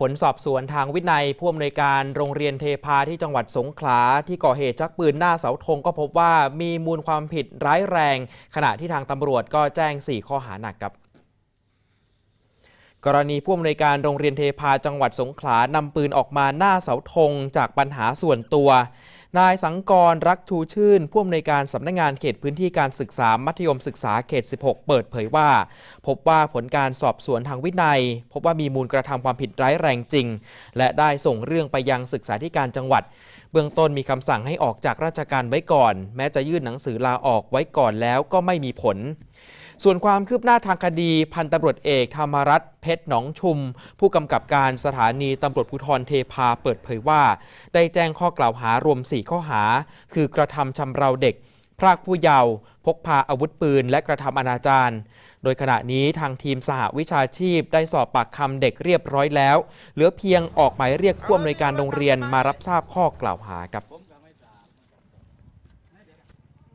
ผลสอบสวนทางวินัยผู้อำนวยการโรงเรียนเทพาที่จังหวัดสงขลาที่ก่อเหตุชักปืนหน้าเสาธงก็พบว่ามีมูลความผิดร้ายแรง ขณะที่ทางตำรวจก็แจ้ง 4 ข้อหาหนักครับกรณีผู้อำนวยการโรงเรียนเทพาจังหวัดสงขลานำปืนออกมาหน้าเสาธงจากปัญหาส่วนตัว นายสังกรรักชูชื่นผู้อำนวยการสำนักงงานเขตพื้นที่การศึกษามัธยมศึกษาเขต 16 เปิดเผยว่า พบว่าผลการสอบสวนทางวินัย พบว่ามีมูลกระทำความผิดร้ายแรงจริง และได้ส่งเรื่องไปยังศึกษาธิการจังหวัด เบื้องต้นมีคำสั่งให้ออกจากราชการไว้ก่อน แม้จะยื่นหนังสือลาออกไว้ก่อนแล้วก็ไม่มีผล ส่วนความคืบหน้าทางคดีพันตำรวจเอกธรรมรัตน์เพชรหนองชุม ผู้กำกับการสถานีตำรวจภูธรเทพาเปิดเผยว่า ได้แจ้งข้อกล่าวหารวม 4 ข้อหา คือกระทำชำเราเด็ก พรากผู้เยาว์พกพาอาวุธปืน และกระทำอนาจารโดยขณะนี้ทางทีมสหวิชาชีพได้สอบปากคำเด็กเรียบร้อยแล้ว เหลือเพียงออกหมายเรียกผู้อำนวยการโรงเรียนมารับทราบข้อกล่าวหาครับ